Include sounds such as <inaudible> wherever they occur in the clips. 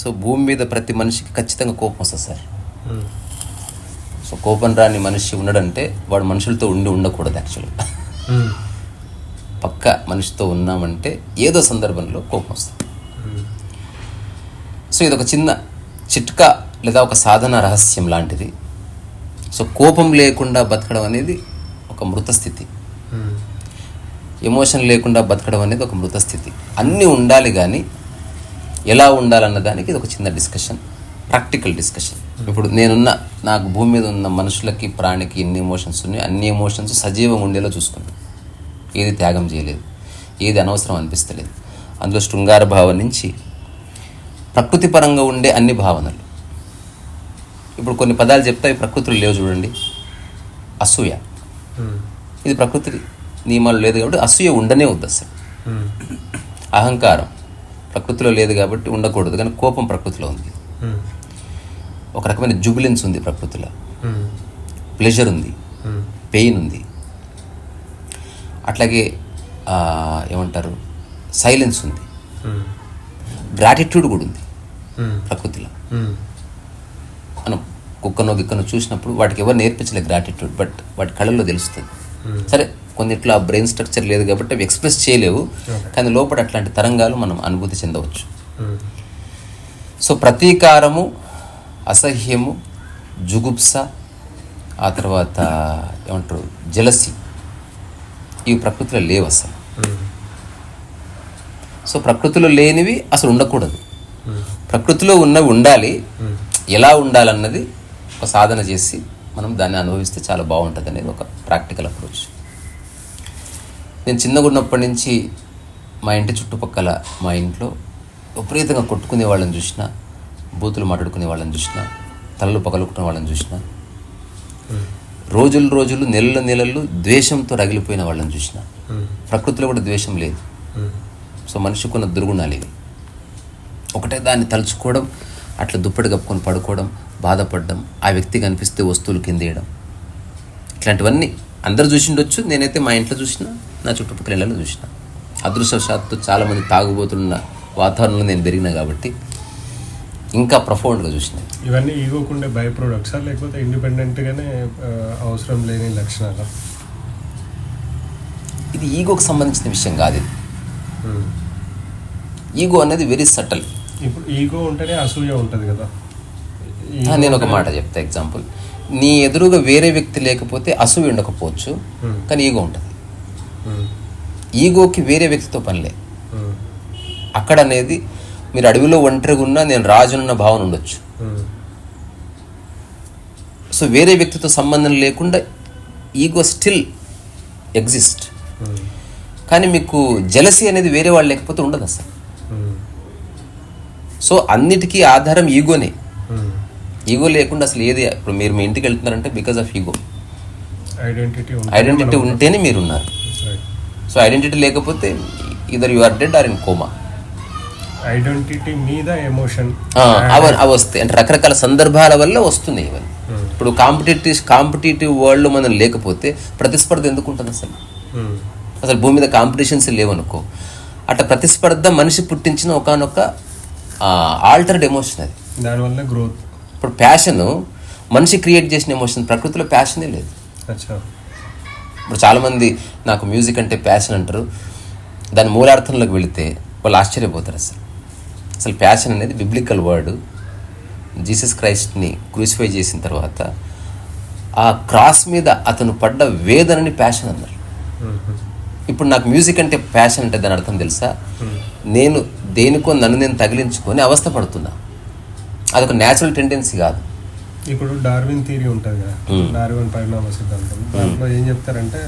So భూమి మీద ప్రతి మనిషికి ఖచ్చితంగా కోపం వస్తుంది సార్. సో కోపం రాని మనిషి ఉన్నాడంటే వాడు మనుషులతో ఉండి ఉండకూడదు యాక్చువల్గా. పక్క మనిషితో ఉన్నామంటే ఏదో సందర్భంలో కోపం వస్తుంది. సో ఇది ఒక చిన్న చిట్కా లేదా ఒక సాధన రహస్యం లాంటిది. సో కోపం లేకుండా బతకడం అనేది ఒక మృత స్థితి. ఎమోషన్ లేకుండా బతకడం అనేది ఒక మృత స్థితి. అన్నీ ఉండాలి కానీ ఎలా ఉండాలన్న దానికి ఇది ఒక చిన్న డిస్కషన్ ప్రాక్టికల్ డిస్కషన్. ఇప్పుడు నేనున్న నాకు భూమి మీద ఉన్న మనుషులకి ప్రాణికి ఎన్ని ఎమోషన్స్ ఉన్నాయి అన్ని ఎమోషన్స్ సజీవంగా ఉండేలా చూసుకున్నాను. ఏది త్యాగం చేయలేదు ఏది అనవసరం అనిపిస్తలేదు. అందులో శృంగార భావం నుంచి ప్రకృతి పరంగా ఉండే అన్ని భావనలు. ఇప్పుడు కొన్ని పదాలు చెప్తే అవి ప్రకృతిలో లేవు చూడండి. అసూయ. ఇది ప్రకృతి నియమాలు లేదు కాబట్టి అసూయ ఉండనే వద్దు అసలు. అహంకారం ప్రకృతిలో లేదు కాబట్టి ఉండకూడదు. కానీ కోపం ప్రకృతిలో ఉంది. ఒక రకమైన జుబిలెన్స్ ఉంది ప్రకృతిలో. ప్లెజర్ ఉంది. పెయిన్ ఉంది. అట్లాగే ఏమంటారు? సైలెన్స్ ఉంది. గ్రాటిట్యూడ్ కూడా ఉంది ప్రకృతిలో. మనం కుక్కనో గిక్కనో చూసినప్పుడు వాటికి ఎవరు నేర్పించలేదు గ్రాటిట్యూడ్ బట్ వాటి కళ్ళల్లో తెలుస్తుంది. సరే కొన్నిట్లో ఆ బ్రెయిన్ స్ట్రక్చర్ లేదు కాబట్టి అవి ఎక్స్ప్రెస్ చేయలేవు కానీ లోపల అట్లాంటి తరంగాలు మనం అనుభూతి చెందవచ్చు. సో ప్రతీకారము అసహ్యము జుగుప్స ఆ తర్వాత ఏమంటారు జలసి ఇవి ప్రకృతిలో లేవు అసలు. సో ప్రకృతిలో లేనివి అసలు ఉండకూడదు. ప్రకృతిలో ఉన్నవి ఉండాలి. ఎలా ఉండాలన్నది సాధన చేసి మనం దాన్ని అనుభవిస్తే చాలా బాగుంటుంది అనేది ఒక ప్రాక్టికల్ అప్రోచ్. నేను చిన్నగా ఉన్నప్పటి నుంచి మా ఇంటి చుట్టుపక్కల మా ఇంట్లో విపరీతంగా కొట్టుకునే వాళ్ళని చూసిన బూతులు మాట్లాడుకునే వాళ్ళని చూసిన తలలు పగలుకునే వాళ్ళని చూసిన రోజులు రోజులు నెలలు నెలలు ద్వేషంతో రగిలిపోయిన వాళ్ళని చూసిన. ప్రకృతిలో కూడా ద్వేషం లేదు. సో మనిషికి ఉన్న దుర్గుణాలు ఇవి. ఒకటే దాన్ని తలుచుకోవడం అట్లా దుప్పటి కప్పుకొని పడుకోవడం బాధపడడం ఆ వ్యక్తి కనిపిస్తే వస్తువులు కిందేయడం. ఇట్లాంటివన్నీ అందరు చూసిండొచ్చు నేనైతే మా ఇంట్లో చూసిన నా చుట్టుపక్కల ఇళ్ళలో చూసిన. అదృష్టవశాత్తు చాలామంది తాగుబోతున్న వాతావరణంలో నేను పెరిగిన కాబట్టి ఇంకా ప్రొఫౌండ్గా చూసిన. ఇవన్నీ ఈగోకుండే బై ప్రొడక్ట్సా లేకపోతే ఇండిపెండెంట్గానే అవసరం లేని లక్షణాలు? ఇది ఈగోకి సంబంధించిన విషయం కాదు ఇది. ఈగో అనేది వెరీ సటల్. ఇప్పుడు ఈగో ఉంటేనే అసూయ ఉంటుంది కదా. నేను ఒక మాట చెప్తా ఎగ్జాంపుల్ నీ ఎదురుగా వేరే వ్యక్తి లేకపోతే అసూయ ఉండకపోవచ్చు Hmm. కానీ ఈగో ఉంటుంది. ఈగోకి వేరే వ్యక్తితో పనిలే ఉమ్, అక్కడ అనేది మీరు అడవిలో ఒంటరిగా ఉన్నా నేను రాజున్న భావన ఉండొచ్చు. సో వేరే వ్యక్తితో సంబంధం లేకుండా ఈగో స్టిల్ ఎగ్జిస్ట్ కానీ మీకు జలసి అనేది వేరే వాళ్ళు లేకపోతే ఉండదు అసలు. సో అన్నిటికీ ఆధారం ఈగోనే. ఈగో లేకుండా అసలు ఏది ఇప్పుడు మీరు మీ ఇంటికి వెళ్తున్నారంటే because of ego. Identity identity ఉంటేనే మీరు ఉన్నారు. సో ఐడెంటిటీ లేకపోతే either you are dead or in coma identity మీద ఎమోషన్ అవి అవి వస్తాయి. అంటే రకరకాల సందర్భాల వల్ల వస్తున్నాయి ఇవన్నీ. ఇప్పుడు కాంపిటేటివ్ కాంపిటేటివ్ వరల్డ్ మనం లేకపోతే ప్రతిస్పర్ధ ఎందుకు ఉంటుంది అసలు అసలు భూమి మీద కాంపిటీషన్స్ లేవనుకో. అట్లా ప్రతిస్పర్ధ మనిషి పుట్టించిన ఒకనొక ఆల్టర్డ్ ఎమోషన్ అది. దానివల్ల గ్రోత్ ఇప్పుడు ప్యాషన్ మనిషి క్రియేట్ చేసిన ఎమోషన్ ప్రకృతిలో ప్యాషనే లేదు. అచ్చా. ఇప్పుడు చాలామంది నాకు మ్యూజిక్ అంటే ప్యాషన్ అంటారు. దాని మూలార్థంలోకి వెళితే వాళ్ళు ఆశ్చర్యపోతారు అసలు. అసలు ప్యాషన్ అనేది బిబ్లికల్ వర్డ్ జీసస్ క్రైస్ట్ని క్రూసిఫై చేసిన తర్వాత ఆ క్రాస్ మీద అతను పడ్డ వేదనని ప్యాషన్ అన్నారు. ఇప్పుడు నాకు మ్యూజిక్ అంటే ప్యాషన్ అంటే దాని అర్థం తెలుసా? నేను దేనికో నన్ను నేను తగిలించుకొని అవస్థ పడుతున్నా. అదొక న్యాచురల్ టెండెన్సీ కాదు. ఇప్పుడు డార్విన్ థియరీ ఉంటుంది కదా. డార్విన్ పరిణామ సిద్ధాంతం. దాంట్లో ఏం చెప్తారంటే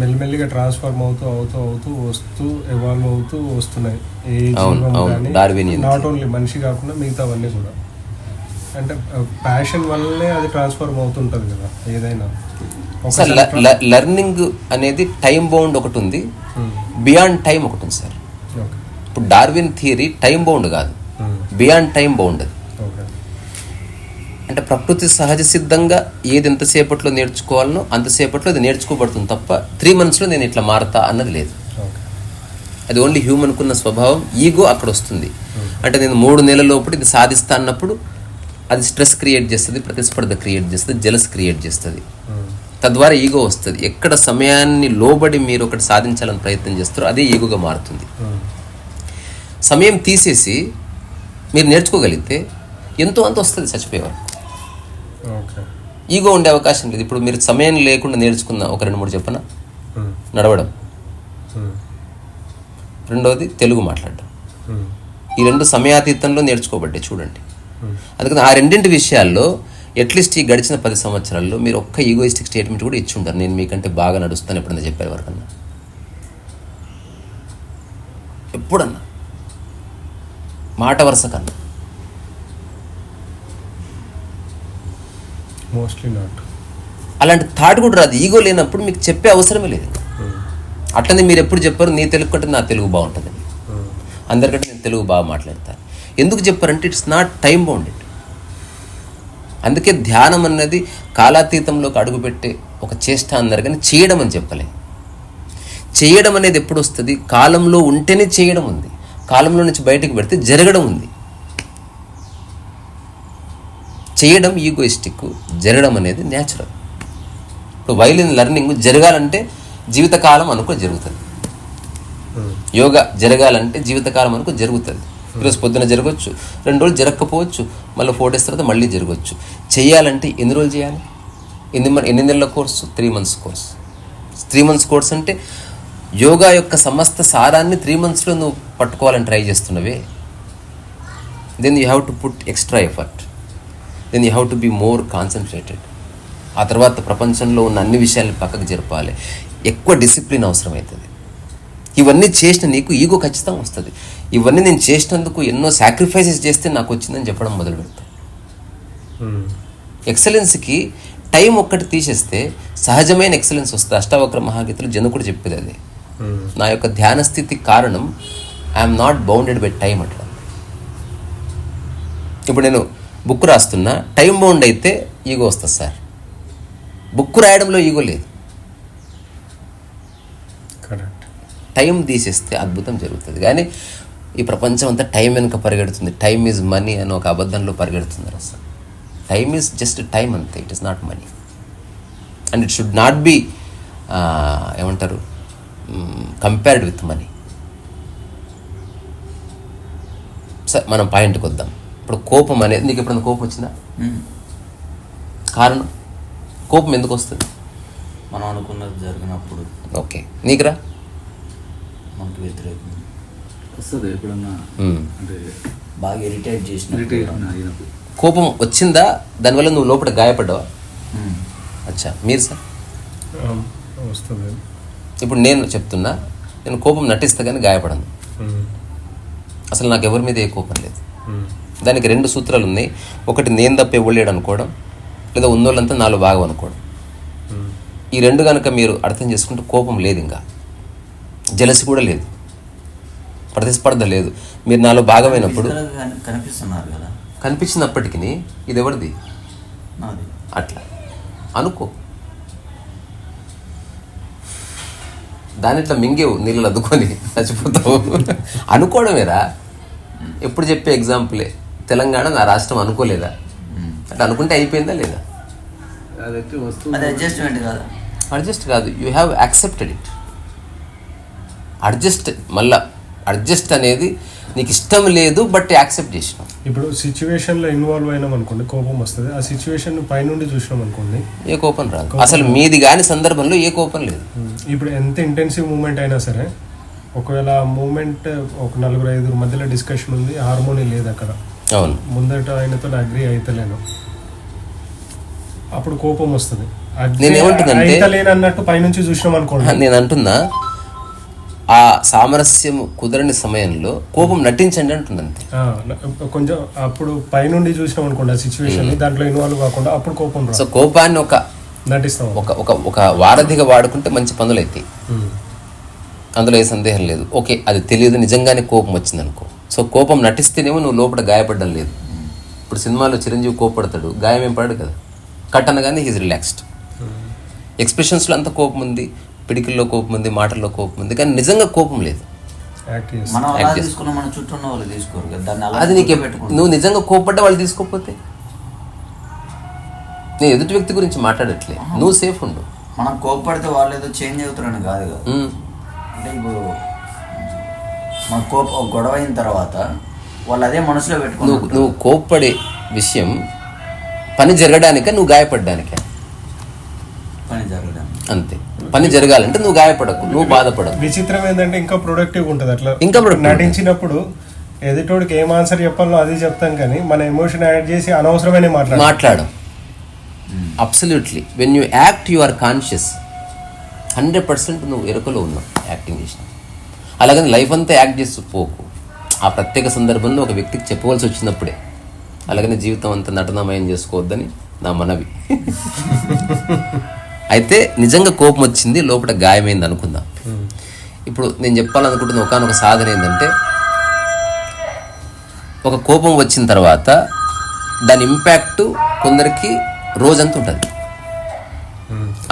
మెల్లిమెల్లిగా ట్రాన్స్ఫార్మ్ అవుతూ అవుతూ అవుతూ వస్తూ ఎవాల్వ్ అవుతూ వస్తున్నాయి. ఏ జీవం నాట్ ఓన్లీ మనిషి కాకుండా మిగతావన్నీ కూడా. అంటే ప్యాషన్ వల్లనే అది ట్రాన్స్ఫార్మ్ అవుతుంటది కదా ఏదైనా. సార్ లెర్నింగ్ అనేది టైం బౌండ్ ఒకటి ఉంది. బియాండ్ టైం ఒకటి ఉంది సార్. ఇప్పుడు డార్విన్ థియరీ టైం బౌండ్ కాదు. బియాండ్ టైం బౌండ్ అంటే ప్రకృతి సహజ సిద్ధంగా ఏది ఎంతసేపట్లో నేర్చుకోవాలనో అంతసేపట్లో అది నేర్చుకోబడుతుంది తప్ప త్రీ మంత్స్లో నేను ఇట్లా మారతా అన్నది లేదు. అది ఓన్లీ హ్యూమన్కున్న స్వభావం ఈగో అక్కడ వస్తుంది. అంటే నేను మూడు నెలల లోపల ఇది సాధిస్తా అన్నప్పుడు అది స్ట్రెస్ క్రియేట్ చేస్తుంది ప్రతిస్పర్ధ క్రియేట్ చేస్తుంది జలస్ క్రియేట్ చేస్తుంది. తద్వారా ఈగో వస్తుంది. ఎక్కడ సమయాన్ని లోబడి మీరు ఒకటి సాధించాలని ప్రయత్నం చేస్తారో అదే ఈగోగా మారుతుంది. సమయం తీసేసి మీరు నేర్చుకోగలిగితే ఎంతో అంత వస్తుంది చచ్చిపోయేవారు. ఈగో ఉండే అవకాశం లేదు. ఇప్పుడు మీరు సమయం లేకుండా నేర్చుకున్న ఒక రెండు మూడు చెప్పన? నడవడం. రెండవది తెలుగు మాట్లాడడం. ఈ రెండు సమయాతీతంలో నేర్చుకోబడ్డాయి చూడండి. అందుకని ఆ రెండింటి విషయాల్లో అట్లీస్ట్ ఈ గడిచిన పది సంవత్సరాల్లో మీరు ఒక్క ఈగోయిస్టిక్ స్టేట్మెంట్ కూడా ఇచ్చి ఉంటారు నేను మీకంటే బాగా నడుస్తాను ఎప్పుడన్నా చెప్పారు ఎవరికన్నా ఎప్పుడన్నా. మాట వరుస కన్నా. మోస్ట్లీ నాట్ అలాంటి థాట్ కూడా రాదు. ఈగో లేనప్పుడు మీకు చెప్పే అవసరమే లేదు. అట్లనే మీరు ఎప్పుడు చెప్పారు నీ తెలుగు కంటే నా తెలుగు బాగుంటుందని అందరికంటే నేను తెలుగు బాగా మాట్లాడతాను. ఎందుకు చెప్పారంటే ఇట్స్ నాట్ టైం బౌండెడ్ అందుకే ధ్యానం అన్నది కాలాతీతంలోకి అడుగుపెట్టే ఒక చేష్ట అన్నారు కానీ చేయడం అని చెప్పలే. చేయడం అనేది ఎప్పుడు వస్తుంది? కాలంలో ఉంటేనే చేయడం ఉంది. కాలంలో నుంచి బయటకు పెడితే జరగడం ఉంది. చేయడం ఈగోయిస్టిక్ జరగడం అనేది న్యాచురల్ ఇప్పుడు వైలిన్ లెర్నింగ్ జరగాలంటే జీవితకాలం అనుకో జరుగుతుంది. యోగా జరగాలంటే జీవితకాలం అనుకో జరుగుతుంది. ఈరోజు పొద్దున జరగవచ్చు రెండు రోజులు జరగకపోవచ్చు మళ్ళీ ఫోర్ డేస్ తర్వాత మళ్ళీ జరగవచ్చు చేయాలంటే ఎన్ని రోజులు చేయాలి? ఎన్ని ఎన్ని నెలల course? Three months course three months course అంటే యోగా యొక్క సమస్త సారాన్ని త్రీ మంత్స్లో నువ్వు పట్టుకోవాలని try చేస్తున్నవే. Then you have to put extra effort then you have to be more concentrated ఆ తర్వాత ప్రపంచంలో ఉన్న అన్ని విషయాలను పక్కకు జరపాలి. ఎక్కువ డిసిప్లిన్ అవసరమవుతుంది ఇవన్నీ చేసిన నీకు ఈగో ఖచ్చితంగా వస్తుంది. ఇవన్నీ నేను చేసినందుకు ఎన్నో సాక్రిఫైసెస్ చేస్తే నాకు వచ్చిందని చెప్పడం మొదలు పెడతాను ఎక్సలెన్స్కి టైం ఒక్కటి తీసేస్తే సహజమైన ఎక్సలెన్స్ వస్తుంది. అష్టావక్ర మహాగీతలు జనకుడు చెప్పేది అదే. నా యొక్క ధ్యాన స్థితి కారణం I'm not bounded by time అట్లా ఇప్పుడు నేను బుక్ రాస్తున్నా టైం బౌండ్ అయితే ఈగో వస్తుంది సార్. బుక్ రాయడంలో ఈగో లేదు. కరెక్ట్ టైం తీసేస్తే అద్భుతం జరుగుతుంది. కానీ ఈ ప్రపంచం అంతా టైం వెనుక పరిగెడుతుంది. టైం ఈజ్ మనీ అని ఒక అబద్ధంలో పరిగెడుతున్నారు అసలు టైం ఈజ్ జస్ట్ టైం అంతే. It is not money and it should not be ఏమంటారు? కంపేర్డ్ విత్ మనీ సరే మనం పాయింట్కి వద్దాం. ఇప్పుడు కోపం అనేది నీకు ఎప్పుడైనా కోపం వచ్చిందా? కారణం? కోపం ఎందుకు వస్తుంది? మనం అనుకున్నది జరిగినప్పుడు. ఓకే. నీకురా? మనకు వ్యతిరేకం. వస్తుంది ఎప్పుడన్నా. అంటే బాగా ఇరిటేట్ చేసిన కోపం వచ్చిందా? దానివల్ల నువ్వు లోపల గాయపడ్డావా? అచ్చా. మీరు సార్? వస్తుంది. ఇప్పుడు నేను చెప్తున్నా నేను కోపం నటిస్తా కానీ గాయపడను. అసలు నాకు ఎవరి మీద ఏ కోపం లేదు. దానికి రెండు సూత్రాలు ఉన్నాయి. ఒకటి నేను తప్ప ఇవ్వలేడు అనుకోవడం లేదా ఉన్నోళ్ళంతా నాలో భాగం అనుకోవడం. ఈ రెండు కనుక మీరు అర్థం చేసుకుంటే కోపం లేదు ఇంకా. జలసి కూడా లేదు. ప్రతిస్పర్ధ లేదు. మీరు నాలో భాగమైనప్పుడు కనిపిస్తున్నారు కదా. కనిపించినప్పటికీ ఇది ఎవరిది? నాది. అట్లా. అనుకో. దాని ఇట్లా మింగేవు నీళ్ళు అద్దుకొని చచ్చిపోతావు. అనుకోవడమేరా. ఎప్పుడు చెప్పే ఎగ్జాంపులే తెలంగాణ నా రాష్ట్రం అనుకోలేదా? అట్లా అనుకుంటే అయిపోయిందా లేదా? అదైతే వస్తుంది. అది అడ్జస్ట్మెంట్ కదా. అడ్జస్ట్ కాదు. You have accepted it adjust మళ్ళా అడ్జస్ట్ అనేది నీకు ఇష్టం లేదు బట్ యాక్సెప్ట్ చేసినావు ఇప్పుడు సిచ్యువేషన్లో ఇన్వాల్వ్ అయినాం అనుకోండి కోపం వస్తుంది. ఆ సిచ్యువేషన్ పైనుండి చూసినాం అనుకోండి ఏ కోపం రాదు. అసలు మీది కాని సందర్భంలో ఏ కోపం లేదు. ఇప్పుడు ఎంత ఇంటెన్సివ్ మూమెంట్ అయినా సరే ఒకవేళ మూమెంట్ ఒక నలుగురు ఐదుగురు మధ్యలో డిస్కషన్ ఉంది హార్మోనీ లేదు అక్కడ. అవును. ముందట ఆయనతో అగ్రి అయితలేను. అప్పుడు కోపం వస్తుంది. నేను అన్నట్టు పైనుంచి చూసినాం అనుకోండి. నేను అంటున్నా ఆ సామరస్యం కుదరని సమయంలో కోపం నటించండి అంటుంది అంతే కొంచెం అప్పుడు పైనుండి చూసినాం అనుకోండి ఆ సిచ్యువేషన్ దాంట్లో ఇన్వాల్వ్ కాకుండా అప్పుడు కోపం సో కోపాన్ని ఒక నటిస్తాం. ఒక ఒక ఒక వారధిగా వాడుకుంటే మంచి పనులు అవుతాయి. అందులో ఏ సందేహం లేదు. ఓకే అది తెలియదు నిజంగానే కోపం వచ్చింది అనుకో సో కోపం నటిస్తేనేమో నువ్వు లోపల గాయపడడం లేదు. ఇప్పుడు సినిమాలో చిరంజీవి కోపడతాడు గాయం ఏం పడాడు కదా. కట్ అనగానే హీజ్ రిలాక్స్డ్ ఎక్స్ప్రెషన్స్లో అంత కోపం ఉంది. పిడికిల్లో కోపం ఉంది మాటల్లో కోపం ఉంది కానీ నిజంగా కోపం లేదు. మనం అలా తీసుకున్న మన చుట్టూ ఉన్న వాళ్ళు తీసుకోరు కదా దాన్ని అది నీకు పెట్టుకుంటాం నువ్వు నిజంగా కోపడ్డా వాళ్ళు తీసుకోకపోతే? నేను ఎదుటి వ్యక్తి గురించి మాట్లాడట్లే. నువ్వు సేఫ్ ఉండు. మనం కోప్పడితే వాళ్ళు ఏదో చేంజ్ అవుతారని కాదు కదా. అంటే ఇప్పుడు మన కోప ఒక గొడవ అయిన తర్వాత వాళ్ళు అదే మనసులో నువ్వు పెట్టుకుంటారు నువ్వు కోప్పడే విషయం పని జరగడానిక నువ్వు గాయపడడానికే? పని జరగడం అంతే. పని జరగాలంటే నువ్వు గాయపడకు నువ్వు బాధపడకు. విచిత్రం ఏంటంటే ఇంకా ప్రొడక్టివ్ ఉంటుంది అట్లా. ఇంకా నటించినప్పుడు ఎదుటోడికి ఏం ఆన్సర్ చెప్పాలో అది చెప్తాం కానీ మన ఎమోషన్ యాడ్ చేసి అనవసరమైన మాట్లాడు. Absolutely when you act you are conscious hundred percent నువ్వు ఎరుకలో ఉన్నావు యాక్టింగ్ చేసిన. అలాగని లైఫ్ అంతా యాక్ట్ చేస్తూ పోకు. ఆ ప్రత్యేక సందర్భంలో ఒక వ్యక్తికి చెప్పవలసి వచ్చినప్పుడే అలాగని జీవితం అంతా నటనమయం చేసుకోవద్దని నా మనవి. అయితే నిజంగా కోపం వచ్చింది లోపల గాయమైంది అనుకుందాం. ఇప్పుడు నేను చెప్పాలనుకుంటున్న ఒకనొక సాధన ఏంటంటే ఒక కోపం వచ్చిన తర్వాత దాని ఇంపాక్ట్ కొందరికి రోజంతా ఉంటుంది.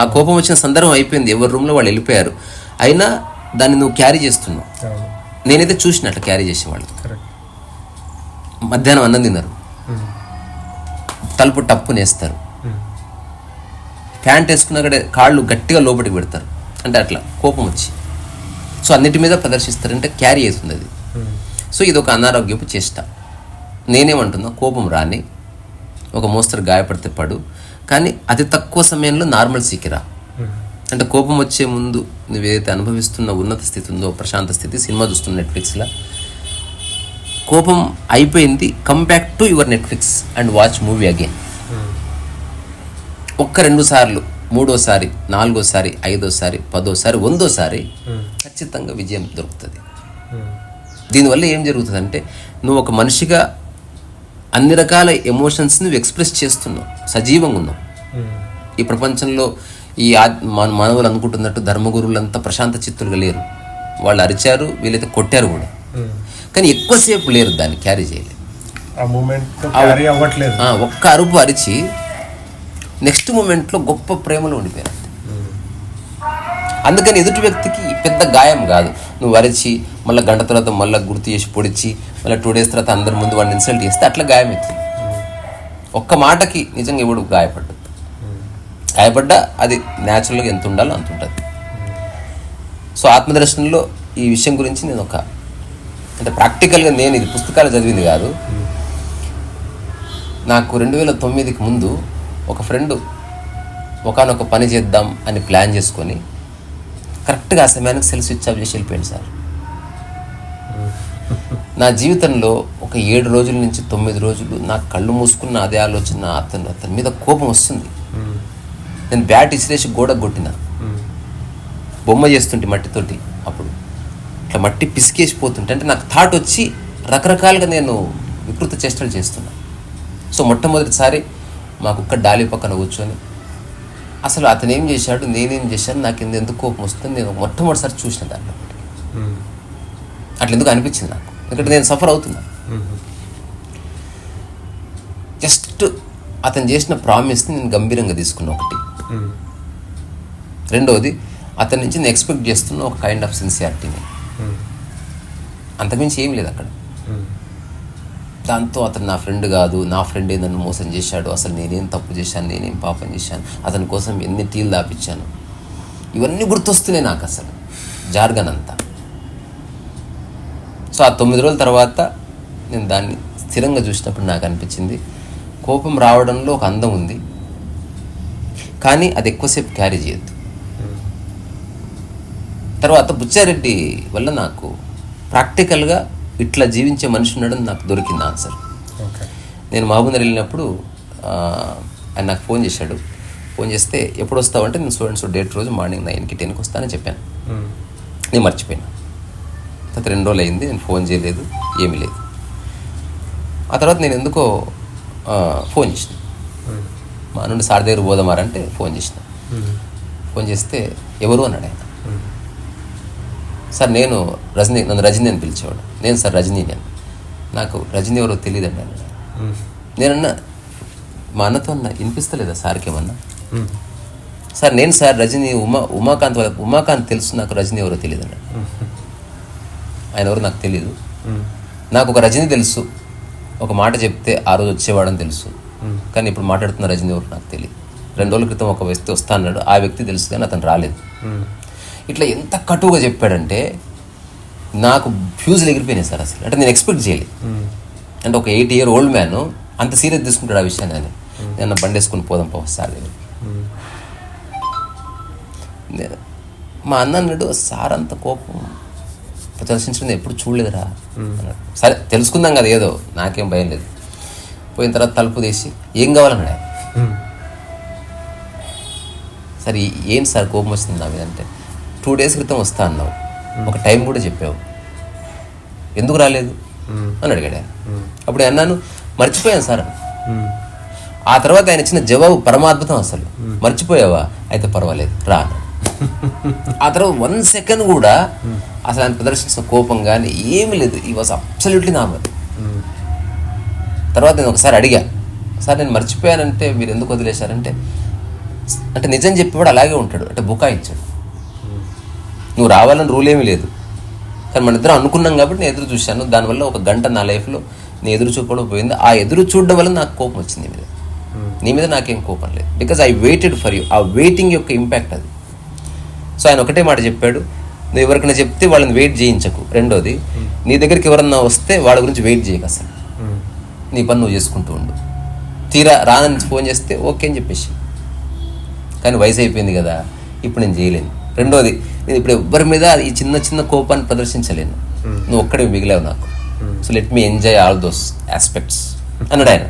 ఆ కోపం వచ్చిన సందర్భం అయిపోయింది ఎవరి రూమ్లో వాళ్ళు వెళ్ళిపోయారు. అయినా దాన్ని నువ్వు క్యారీ చేస్తున్నావు. నేనైతే చూసిన అట్లా క్యారీ చేసేవాళ్ళు మధ్యాహ్నం అన్నం తిన్నారు. తలుపు టప్పు నేస్తారు ప్యాంట్ వేసుకున్న కాళ్ళు గట్టిగా లోపలికి పెడతారు. అంటే అట్లా కోపం వచ్చి. సో అన్నిటి మీద ప్రదర్శిస్తారంటే క్యారీ అవుతుంది అది. సో ఇది ఒక అనారోగ్యపు చేష్ట. నేనేమంటున్నా కోపం రాని ఒక మోస్తరు గాయపడితే పడు. కానీ అతి తక్కువ సమయంలో నార్మల్ సీకిరా. అంటే కోపం వచ్చే ముందు నువ్వు ఏదైతే అనుభవిస్తున్న ఉన్నత స్థితి ఉందో ప్రశాంత స్థితి సినిమా చూస్తున్న నెట్ఫ్లిక్స్లో కోపం అయిపోయింది. Come back to your Netflix and watch movie again ఒక్క రెండు సార్లు మూడోసారి నాలుగోసారి ఐదోసారి పదోసారి వందోసారి ఖచ్చితంగా విజయం దొరుకుతుంది. దీనివల్ల ఏం జరుగుతుందంటే నువ్వు ఒక మనిషిగా అన్ని రకాల ఎమోషన్స్ నువ్వు ఎక్స్ప్రెస్ చేస్తున్నావు సజీవంగా ఉన్నావు. ఈ ప్రపంచంలో ఈ మానవులు అనుకుంటున్నట్టు ధర్మగురువులంతా ప్రశాంత చిత్తులుగా లేరు. వాళ్ళు అరిచారు వీళ్ళైతే కొట్టారు కూడా. కానీ ఎక్కువసేపు లేరు దాన్ని క్యారీ చేయలేదు ఆ, ఒక్క అరుపు అరిచి నెక్స్ట్ మూమెంట్లో గొప్ప ప్రేమలో ఉండిపోయారు. అందుకని ఎదుటి వ్యక్తికి పెద్ద గాయం కాదు. నువ్వు అరిచి మళ్ళీ గంట తర్వాత మళ్ళీ గుర్తు చేసి పొడిచి మళ్ళీ టూ డేస్ తర్వాత అందరి ముందు వాడిని ఇన్సల్ట్ చేస్తే అట్లా గాయం అవుతుంది. ఒక్క మాటకి నిజంగా ఎవడు గాయపడ్డు గాయపడ్డా అది న్యాచురల్గా ఎంత ఉండాలో అంత ఉంటుంది. సో ఆత్మదర్శనంలో ఈ విషయం గురించి నేను ఒక అంటే ప్రాక్టికల్గా నేను ఇది పుస్తకాలు చదివింది కాదు. నాకు రెండు వేల తొమ్మిదికి ముందు ఒక ఫ్రెండ్ ఒకనొక పని చేద్దాం అని ప్లాన్ చేసుకొని కరెక్ట్గా ఆ సమయానికి సెల్ స్విచ్ ఆఫ్ చేసి వెళ్ళిపోయింది సార్. <laughs> నా జీవితంలో ఒక ఏడు రోజుల నుంచి తొమ్మిది రోజులు నా కళ్ళు మూసుకున్న అదే ఆలోచన అతను అతని మీద కోపం వస్తుంది. నేను బ్యాట్ ఇసిరేసి గోడ కొట్టిన. బొమ్మ చేస్తుంటే మట్టితోటి అప్పుడు. ఇట్లా మట్టి పిసికేసిపోతుంటే అంటే నాకు థాట్ వచ్చి రకరకాలుగా నేను వికృత చేష్టలు చేస్తున్నా. సో మొట్టమొదటిసారి మా కుక్క డాలి పక్కన కూర్చొని. అసలు అతను ఏం చేశాడు నేనేం చేశాను నాకు ఇంత ఎందుకు కోపం వస్తుంది నేను మొట్టమొదటిసారి చూసిన దాంట్లో అట్లా ఎందుకు అనిపించింది నాకు? ఎందుకంటే నేను సఫర్ అవుతున్నా. జస్ట్ అతను చేసిన ప్రామిస్ని నేను గంభీరంగా తీసుకున్నా ఒకటి. రెండవది అతని నుంచి నేను ఎక్స్పెక్ట్ చేస్తున్న ఒక కైండ్ ఆఫ్ సిన్సియారిటీని. అంతమించి ఏం లేదు అక్కడ. దాంతో అతను నా ఫ్రెండ్ కాదు నా ఫ్రెండే నన్ను మోసం చేశాడు అసలు నేనేం తప్పు చేశాను నేనేం పాపం చేశాను అతని కోసం ఎన్ని టీలు దాపించాను. ఇవన్నీ గుర్తొస్తున్నాయి నాకు అసలు జార్గన్ అంతా సో ఆ తొమ్మిది రోజుల తర్వాత నేను దాన్ని స్థిరంగా చూసినప్పుడు నాకు అనిపించింది కోపం రావడంలో ఒక అందం ఉంది కానీ అది ఎక్కువసేపు క్యారీ చేయొద్దు. తర్వాత బుచ్చారెడ్డి వల్ల నాకు ప్రాక్టికల్గా ఇట్లా జీవించే మనిషి ఉన్నాడని నాకు దొరికింది ఆన్సర్ నేను మహబూబ్నగర్ వెళ్ళినప్పుడు ఆయన నాకు ఫోన్ చేశాడు. ఫోన్ చేస్తే ఎప్పుడు వస్తావు అంటే నేను స్టూడెంట్స్ డేట్ రోజు మార్నింగ్ నైన్కి టెన్కి వస్తానని చెప్పాను. నేను మర్చిపోయినా. తర్వాత రెండు రోజులు అయింది నేను ఫోన్ చేయలేదు ఏమీ లేదు. ఆ తర్వాత నేను ఎందుకో ఫోన్ చేసిన. మా నుండి సార్ దగ్గర పోదామారంటే ఫోన్ చేసిన. ఫోన్ చేస్తే ఎవరు? అన్నాడు ఆయన సార్ నేను రజనీ నన్ను రజనీ అని పిలిచేవాడు. నేను సార్ రజనీ నేను నాకు రజనీ ఎవరో తెలియదండి అన్నాడు. నేనన్నా మా అన్నతో అన్న వినిపిస్తలేదా సార్కి ఏమన్నా? సార్ నేను సార్ రజనీ ఉమా ఉమాకాంత్ వాళ్ళ ఉమాకాంత్ తెలుసు నాకు రజనీ ఎవరో తెలియదు అన్నాడు ఆయన ఎవరో నాకు తెలియదు నాకు ఒక రజనీ తెలుసు. ఒక మాట చెప్తే ఆ రోజు వచ్చేవాడని తెలుసు. కానీ ఇప్పుడు మాట్లాడుతున్న రజనీ ఎవరు నాకు తెలియదు రెండు రోజుల క్రితం ఒక వ్యక్తి వస్తా అన్నాడు. ఆ వ్యక్తి తెలుసు కానీ అతను రాలేదు. ఇట్లా ఎంత కటువుగా చెప్పాడంటే నాకు ఫ్యూజులు ఎగిరిపోయినాయి సార్ అసలు. అంటే నేను ఎక్స్పెక్ట్ చేయలేదు. అంటే ఒక ఎయిట్ ఇయర్ ఓల్డ్ మ్యాన్ అంత సీరియస్ తీసుకుంటాడు ఆ విషయాన్ని అని నేను బండి వేసుకుని పోదాం పో సార్ దగ్గరికి. నేను మా అన్న అన్నాడు సార్ అంత కోపం ప్రదర్శించింది ఎప్పుడు చూడలేదురా. అన్నాడు. సరే తెలుసుకుందాం కదా ఏదో నాకేం భయం లేదు. పోయిన తర్వాత తలుపు తీసి ఏం కావాలన్నాడు ఆయన. సరే ఏంటి సార్ కోపం వచ్చింది నా మీద? అంటే టూ డేస్ క్రితం వస్తా అన్నావు. ఒక టైం కూడా చెప్పావు. ఎందుకు రాలేదు? అని అడిగాడు ఆయన. అప్పుడు అన్నాను మర్చిపోయాను సార్. ఆ తర్వాత ఆయన ఇచ్చిన జవాబు పరమాద్భుతం అసలు. మర్చిపోయావా? అయితే పర్వాలేదు. రా ఆ తర్వాత వన్ సెకండ్ కూడా అసలు ఆయన ప్రదర్శించిన కోపం కానీ ఏమీ లేదు. ఈ వాజ్ అబ్సల్యూట్లీ నార్మల్ తర్వాత నేను ఒకసారి అడిగా సార్ నేను మర్చిపోయానంటే మీరు ఎందుకు వదిలేశారంటే అంటే నిజం చెప్పేవాడు అలాగే ఉంటాడు. అంటే బుకాయించాడు నువ్వు రావాలని రూల్ ఏమీ లేదు. కానీ మన ఇద్దరం అనుకున్నాం కాబట్టి నేను ఎదురు చూశాను. దానివల్ల ఒక గంట నా లైఫ్లో నేను ఎదురు చూపడం పోయింది. ఆ ఎదురు చూడడం వల్ల నాకు కోపం వచ్చింది నీ మీద. నీ మీద నాకేం కోపం లేదు. Because I waited for you ఆ వెయిటింగ్ యొక్క ఇంపాక్ట్ అది. సో ఆయన ఒకటే మాట చెప్పాడు. నువ్వు ఎవరికైనా చెప్తే వాళ్ళని వెయిట్ చేయించకు. రెండోది నీ దగ్గరికి ఎవరన్నా వస్తే వాళ్ళ గురించి వెయిట్ చేయకు అసలు. నీ పని నువ్వు చేసుకుంటూ ఉండు. తీరా రానని ఫోన్ చేస్తే ఓకే అని చెప్పేసి. కానీ వయసు అయిపోయింది కదా. ఇప్పుడు నేను చేయలేను. రెండోది నేను ఇప్పుడు ఎవ్వరి మీద ఈ చిన్న చిన్న కోపాన్ని ప్రదర్శించలేను. నువ్వు ఒక్కడే మిగిలావు నాకు. So let me enjoy all those aspects అన్నాడు ఆయన.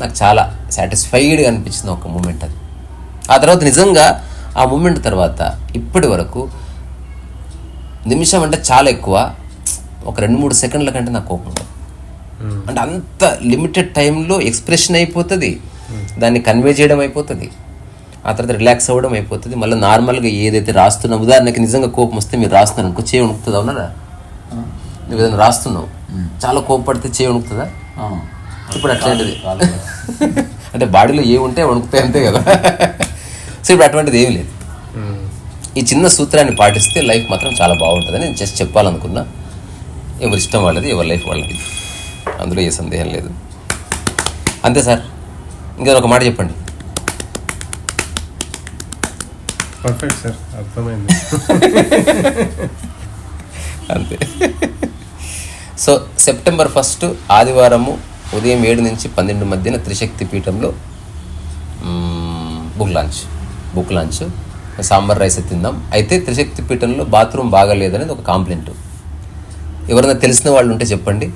నాకు చాలా సాటిస్ఫైడ్గా అనిపించింది ఒక మూమెంట్ అది. ఆ తర్వాత నిజంగా ఆ మూమెంట్ తర్వాత ఇప్పటి వరకు నిమిషం అంటే చాలా ఎక్కువ. ఒక రెండు మూడు సెకండ్ల కంటే నాకు కోపం అంటే అంత లిమిటెడ్ టైంలో ఎక్స్ప్రెషన్ అయిపోతుంది. దాన్ని కన్వే చేయడం అయిపోతుంది. ఆ తర్వాత రిలాక్స్ అవ్వడం అయిపోతుంది. మళ్ళీ నార్మల్గా ఏదైతే రాస్తున్నావు ఉదాహరణకి నిజంగా కోపం వస్తే మీరు రాస్తున్నారు అనుకో చేయి ఉణుకుతుంది అవునరా నువ్వు ఏదైనా రాస్తున్నావు. చాలా కోపపడితే చేయి ఉణుకుతుందా ఇప్పుడు అట్లాంటిది. <laughs> అంటే బాడీలో ఏ ఉంటే వణుకుతాయి అంతే కదా. <laughs> సో ఇప్పుడు అటువంటిది ఏమీ లేదు. ఈ చిన్న సూత్రాన్ని పాటిస్తే లైఫ్ మాత్రం చాలా బాగుంటుందని నేను జస్ట్ చెప్పాలనుకున్నా. ఎవరి ఇష్టం వాళ్ళది ఎవరి లైఫ్ వాళ్ళది. అందులో ఏ సందేహం లేదు. అంతే సార్. ఇంకా ఒక మాట చెప్పండి. పర్ఫెక్ట్ సార్ అర్థమైంది అంతే. సో సెప్టెంబర్ ఫస్ట్ ఆదివారము ఉదయం ఏడు నుంచి పన్నెండు మధ్యన త్రిశక్తి పీఠంలో book launch book launch sambar rice తిందాం. అయితే త్రిశక్తి పీఠంలో బాత్రూమ్ బాగాలేదనేది ఒక కాంప్లైంట్ ఎవరైనా తెలిసిన వాళ్ళు ఉంటే చెప్పండి.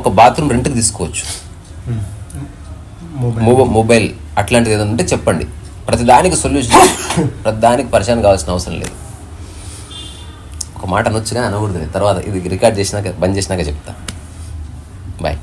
ఒక బాత్రూమ్ రెంట్కి తీసుకోవచ్చు. మొబైల్ అట్లాంటిది ఏదైనా ఉంటే చెప్పండి. ప్రతి దానికి సొల్యూషన్ ప్రతి దానికి పరిచయం కావాల్సిన అవసరం లేదు. ఒక మాట అనొచ్చుగా అనకూడదు. తర్వాత ఇది రికార్డ్ చేసినాక బంద్ చేసినాక చెప్తా. బాయ్